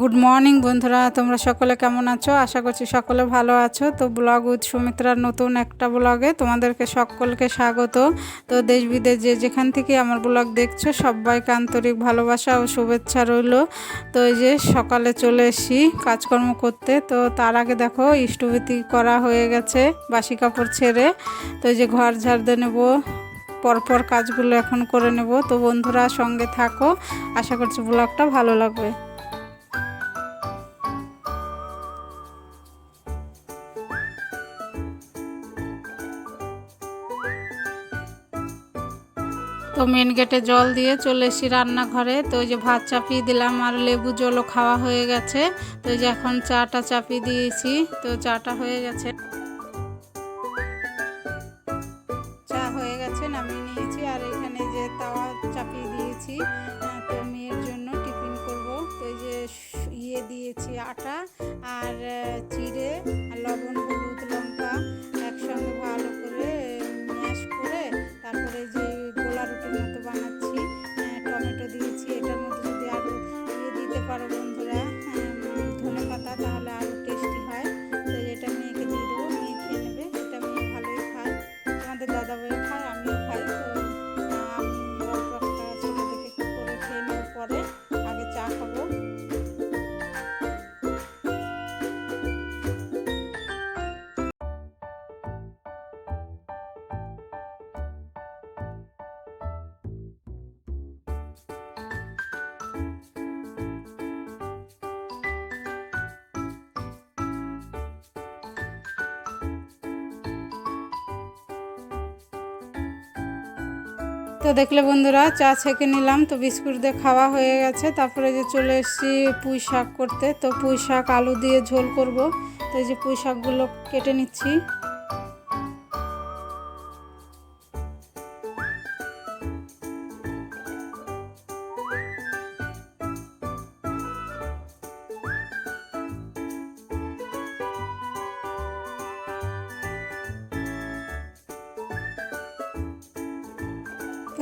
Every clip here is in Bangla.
গুড মর্নিং বন্ধুরা। তোমরা সকলে কেমন আছো? আশা করছি সকলে ভালো আছো। তো ব্লগ উইথ সুমিত্রার নতুন একটা ব্লগে তোমাদেরকে সকলকে স্বাগত। তো দেশ বিদেশ যে যেখান থেকে আমার ব্লগ দেখছ, সবাইকে আন্তরিক ভালোবাসা ও শুভেচ্ছা রইল। তো এই যে সকালে চলে এসি কাজকর্ম করতে। তো তার আগে দেখো, ইষ্টভীতি করা হয়ে গেছে বাসি কাপড় ছেড়ে। তো এই যে ঘর ঝাড় দিয়ে নেব, পরপর কাজগুলো এখন করে নেব। তো বন্ধুরা সঙ্গে থাকো। আশা করছি ব্লগটা ভালো লাগবে। তো মেন গেটে জল দিয়ে চলে এসেছি রান্নাঘরে। তো ওই যে ভাত চাপিয়ে দিলাম আর লেবু জলও খাওয়া হয়ে গেছে। তো ওই যে এখন চাটা চাপিয়ে দিয়েছি। তো চাটা হয়ে গেছে। আগে তো দেখলে বন্ধুরা, চা ছেঁকে নিলাম, তো বিস্কুট দিয়ে খাওয়া হয়ে গেছে। তারপরে যে চলে এসেছি পুঁই শাক করতে, তো পুঁই শাক আলু দিয়ে ঝোল করব। তো এই যে পুঁই শাকগুলো কেটে নিচ্ছি।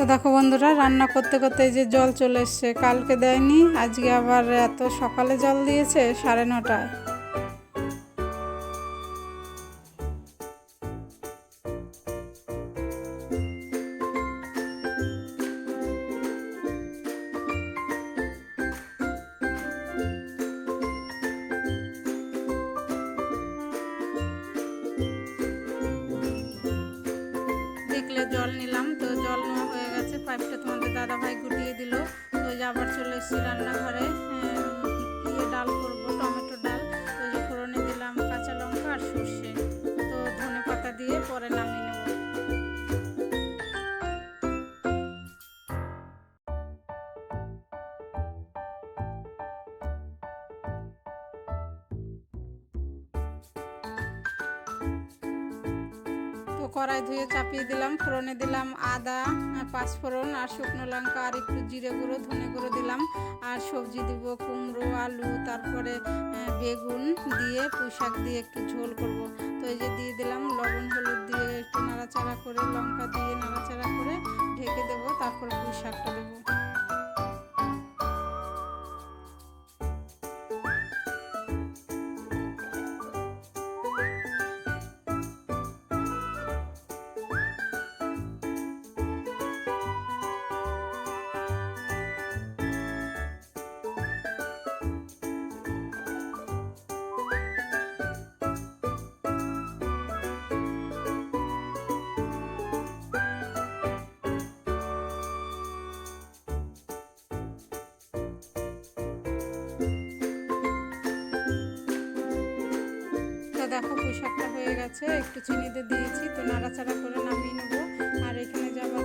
তো দেখো বন্ধুরা, রান্না করতে করতে যে জল চলে এসছে। কালকে দেয়নি, আজকে আবার এত সকালে জল দিয়েছে, সাড়ে নটায়। জল নিলাম, তো জল নেওয়া পাইপটা তোমাদের দাদা ভাই গুটিয়ে দিল। তো আবার চলে এসেছি রান্নাঘরে। ইয়ে ডাল করব, টমেটো ডাল। তো যে ফোড়নে দিলাম কাঁচা লঙ্কা আর সর্ষে। তো ধনে পাতা দিয়ে পরে নামিয়ে কড়াই ধুয়ে চাপিয়ে দিলাম, ফোড়নে দিলাম আদা পাঁচফোড়ন আর শুকনো লঙ্কা আর একটু জিরে গুঁড়ো, ধনে গুঁড়ো দিলাম। আর সবজি দিব কুমড়ো, আলু, তারপরে বেগুন দিয়ে পুঁই শাক দিয়ে একটু ঝোল করব। তো এই যে দিয়ে দিলাম, লবণ, হলুদ দিয়ে একটু নাড়াচাড়া করে, লঙ্কা দিয়ে নাড়াচাড়া করে ঢেকে দেবো, তারপরে পুঁই শাকটা দেবো। দেখো পোশাকটা হয়ে গেছে। একটু চিনিতে দিয়েছি, তো নাড়াচাড়া করে নামিয়ে নেব। আর এখানে যে আবার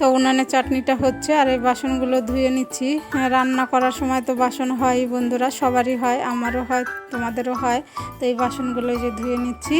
তো উনানে চাটনিটা হচ্ছে আর এই বাসনগুলো ধুয়ে নিচ্ছি। হ্যাঁ, রান্না করার সময় তো বাসন হয় বন্ধুরা সবারই হয় আমারও হয় তোমাদেরও হয়। তো এই বাসনগুলো যে ধুয়ে নিচ্ছি।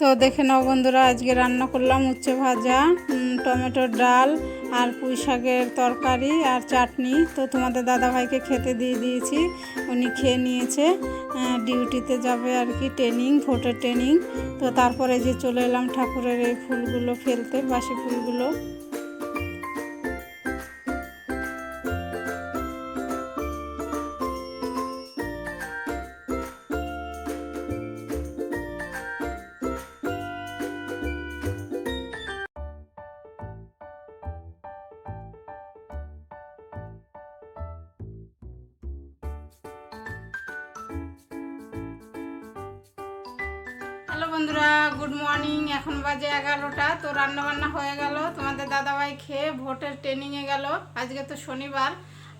তো দেখে নাও বন্ধুরা, আজকে রান্না করলাম উচ্ছে ভাজা টমেটোর ডাল আর পুঁই শাকের তরকারি আর চাটনি। তো তোমাদের দাদাভাইকে খেতে দিয়ে দিয়েছি, উনি খেয়ে নিয়েছে। ডিউটিতে যাবে আর কি, ট্রেনিং, ভোটের ট্রেনিং। তো তারপরে যে চলে এলাম ঠাকুরের এই ফুলগুলো ফেলতে, বাসি ফুলগুলো। বন্ধুরা গুড মর্নিং এখন বাজে এগারোটা, তো রান্না বান্না হয়ে গেল। তোমাদের দাদাভাই খেয়ে ভোটের ট্রেনিংয়ে গেল। আজকে তো শনিবার,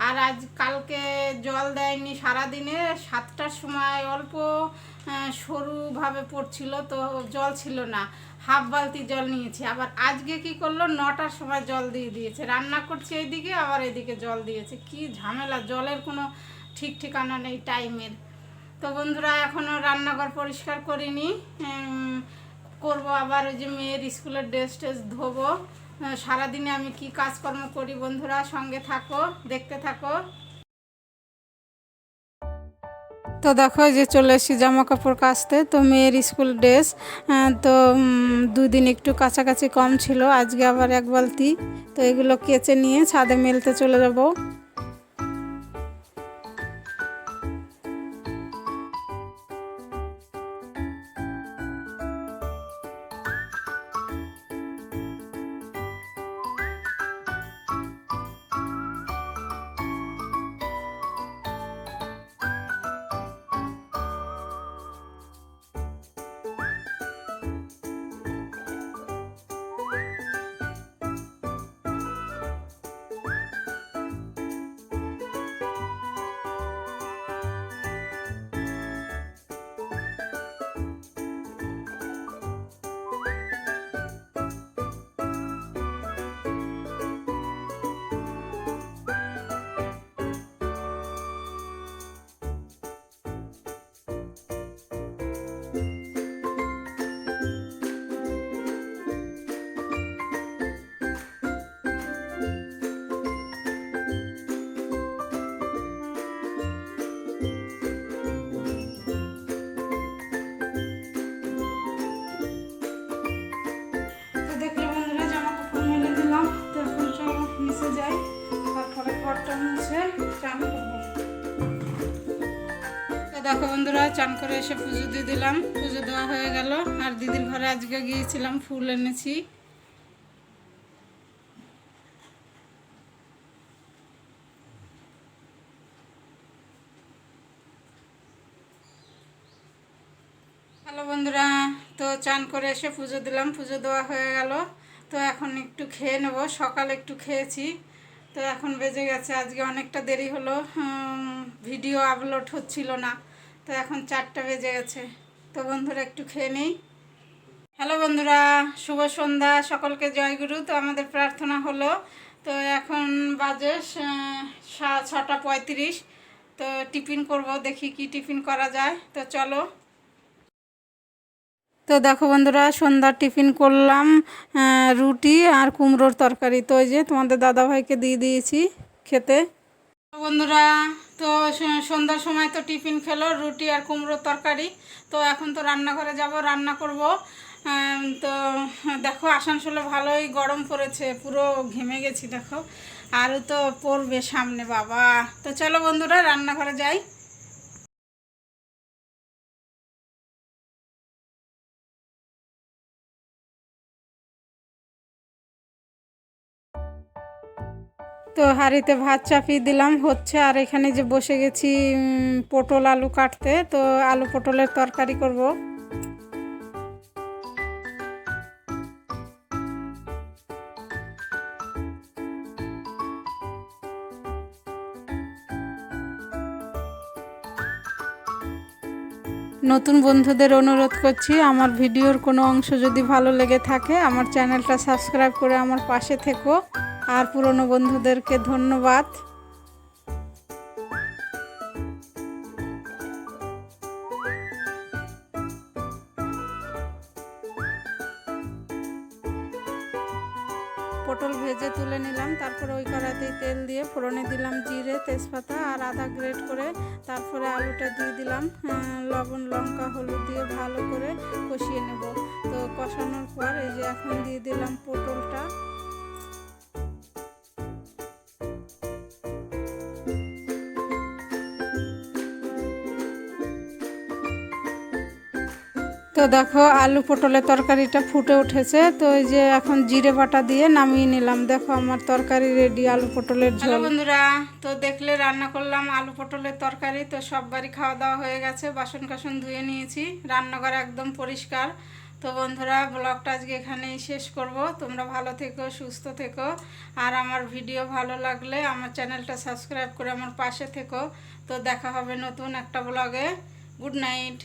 আর আজ কালকে জল দেয়নি সারাদিনে। সাতটার সময় অল্প সরুভাবে পড়ছিল, তো জল ছিল না। হাফ বালতি জল নিয়েছি। আবার আজকে কি করল? নটার সময় জল দিয়ে দিয়েছে। রান্না করছে এইদিকে আবার এদিকে জল দিয়েছে। কি ঝামেলা? জলের কোনো ঠিক ঠিকানা নেই টাইমের তো বন্ধুরা এখনও রান্নাঘর পরিষ্কার করিনি। করব আবার ওই যে মেয়ের স্কুলের ড্রেস টেস ধোবো। সারাদিনে আমি কি কাজকর্ম করি বন্ধুরা সঙ্গে থাকো দেখতে থাকো। তো দেখো যে চলে এসেছি জামা কাপড় কাচতে। তো মেয়ের স্কুল ড্রেস তো উম, দুই দিন একটু কাছাকাছি কম ছিল আজকে আবার এক বালতি। তো এগুলো কেচে নিয়ে ছাদে মেলতে চলে যাব। দেখো বন্ধুরা, চান করে এসে পুজো দিয়ে দিলাম। পুজো দেওয়া হয়ে গেল। আর দিদির ঘরে আজকে গিয়েছিলাম, ফুল এনেছি। হ্যালো বন্ধুরা, তো চান করে এসে পুজো দিলাম। পুজো দেওয়া হয়ে গেল। তো এখন একটু খেয়ে নেব। সকালে একটু খেয়েছি। তো এখন বেজে গেছে, আজকে অনেকটা দেরি হলো। ভিডিও আপলোড হচ্ছিল না। তো এখন চারটা বেজে গেছে। তো বন্ধুরা একটু খেয়ে নেই। হ্যালো বন্ধুরা, শুভ সন্ধ্যা, সকলকে জয়গুরু তো আমাদের প্রার্থনা হলো, তো এখন বাজে ছটা পঁয়ত্রিশ। তো টিফিন করব, দেখি কি টিফিন করা যায়। তো চলো। তো দেখো বন্ধুরা সন্ধ্যার টিফিন করলাম রুটি আর কুমড়োর তরকারি। তো ওই যে তোমাদের দাদাভাইকে দিয়ে দিয়েছি খেতে। বন্ধুরা, তো সন্ধ্যার সময় তো টিফিন খেলো, রুটি আর কুমড়োর তরকারি। তো এখন তো রান্নাঘরে যাব, রান্না করব। তো দেখো, আসানসোলে ভালোই গরম পড়েছে, পুরো ঘেমে গেছি, দেখো। আরও তো পড়বে সামনে, বাবা। তো চলো বন্ধুরা, রান্নাঘরে যাই। তো হাঁড়িতে ভাত চাপিয়ে দিলাম। হচ্ছে আর এখানে যে বসে গেছি পটল আলু কাটতে, তো আলু পটলের তরকারি করব। নতুন বন্ধুদের অনুরোধ করছি, আমার ভিডিওর কোনো অংশ যদি ভালো লেগে থাকে, আমার চ্যানেলটা সাবস্ক্রাইব করে আমার পাশে থেকো। আর পুরনো বন্ধুদেরকে ধন্যবাদ। পটল ভেজে তুলে নিলাম, তারপরে ওই কড়াইতেই তেল দিয়ে ফোড়নে দিলাম জিরে, তেজপাতা আর আদা গ্রেট করে, তারপরে আলুটা দিয়ে দিলাম লবণ, লঙ্কা, হলুদ দিয়ে ভালো করে কষিয়ে নেব। তো কষানোর পর এই যে এখন দিয়ে দিলাম পটলটা। তো দেখো আলু পটলের তরকারিটা ফুটে উঠেছে। তো এই যে এখন জিরে বাটা দিয়ে নামিয়ে নিলাম। দেখো আমার তরকারি রেডি আলু পটলের ঝোল। বন্ধুরা, তো দেখলে রান্না করলাম আলু পটলের তরকারি। তো সব বাড়ি খাওয়া দাওয়া হয়ে গেছে বাসন কাসন ধুয়ে নিয়েছি। রান্নাঘর একদম পরিষ্কার। তো বন্ধুরা ব্লগটা আজকে এখানেই শেষ করব। তোমরা ভালো থেকো, সুস্থ থেকো। আর আমার ভিডিও ভালো লাগলে আমার চ্যানেলটা সাবস্ক্রাইব করে আমার পাশে থেকো। তো দেখা হবে নতুন একটা ব্লগে গুড নাইট।